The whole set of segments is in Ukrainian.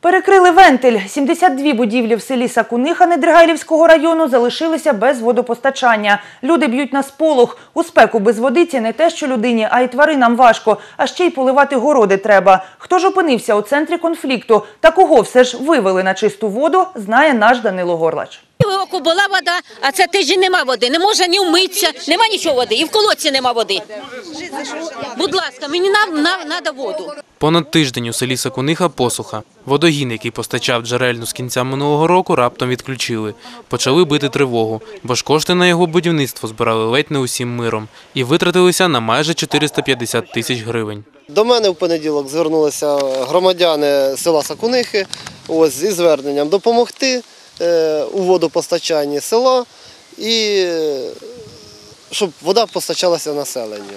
Перекрили вентиль. 72 будівлі в селі Сакуниха Недригайлівського району залишилися без водопостачання. Люди б'ють на сполох. У спеку без водиці не те, що людині, а й тваринам важко. А ще й поливати городи треба. Хто ж опинився у центрі конфлікту та кого все ж вивели на чисту воду, знає наш Данило Горлач. В оку була вода, а це тиждень нема води. Не може ні вмитися, нема нічого води. І в колодці нема води. Будь ласка, мені треба воду. Понад тиждень у селі Сакуниха посуха. Водогін, який постачав джерельну з кінця минулого року, раптом відключили. Почали бити тривогу, бо ж кошти на його будівництво збирали ледь не усім миром і витратилися на майже 450 тисяч гривень. До мене в понеділок звернулися громадяни села Сакунихи ось, зі зверненням допомогти е, у водопостачанні села і е, щоб вода постачалася населенню.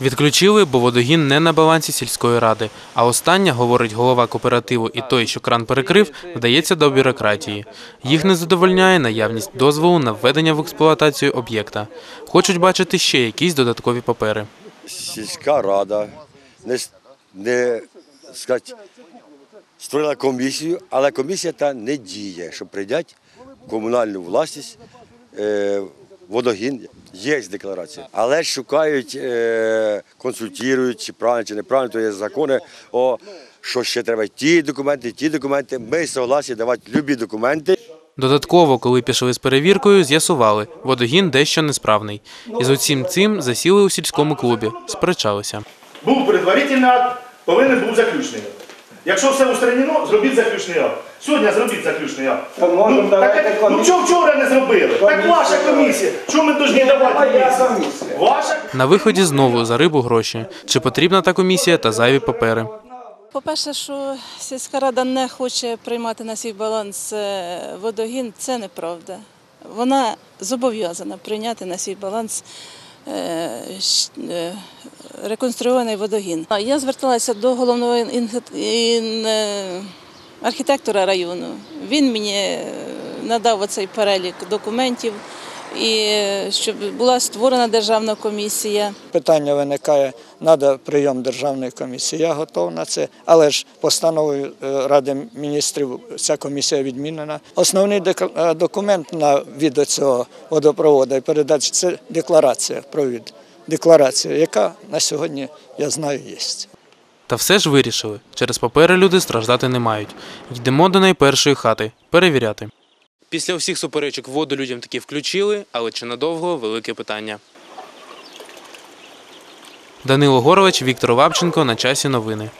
Відключили, бо водогін не на балансі сільської ради. А остання, говорить голова кооперативу і той, що кран перекрив, вдається до бюрократії. Їх не задовольняє наявність дозволу на введення в експлуатацію об'єкта. Хочуть бачити ще якісь додаткові папери. сільська рада не, не сказати, створила комісію, але комісія та не діє, що прийдять комунальну власність е, водогін. Є декларація, але шукають, е, консультують, чи правильно, чи неправильно, то є закони, о, що ще треба ті документи, ті документи. Ми согласні давати любі документи. Додатково, коли пішли з перевіркою, з'ясували, водогін дещо несправний. І з усім цим засіли у сільському клубі, сперечалися. Був предварительний акт, повинен був заключний акт. Якщо все устранено, зробіть заключний акт. Сьогодні зробіть заключний акт. ну, так, ну чого вчора не зробили? Так ваша комісія. Чому ми повинні давати комісію? Ваша На виході знову за рибу гроші. Чи потрібна та комісія та зайві папери. По-перше, що сільська рада не хоче приймати на свій баланс е, водогін, це неправда. Вона зобов'язана прийняти на свій баланс е, щ- е, реконструйований водогін. Я зверталася до головного архітектора району. Він мені е, надав оцей перелік документів, і е, щоб була створена державна комісія. питання виникає, треба прийом державної комісії. Я готов на це, але ж постановою е, Ради міністрів ця комісія відмінена. Основний документ на від цього водопроводу і передачі це декларація про від. Декларація, яка на сьогодні, я знаю, є. Та все ж вирішили. Через папери люди страждати не мають. Йдемо до найпершої хати перевіряти. Після всіх суперечок воду людям таки включили, але чи надовго велике питання. Данило Горович, Віктор Лапченко на часі новини.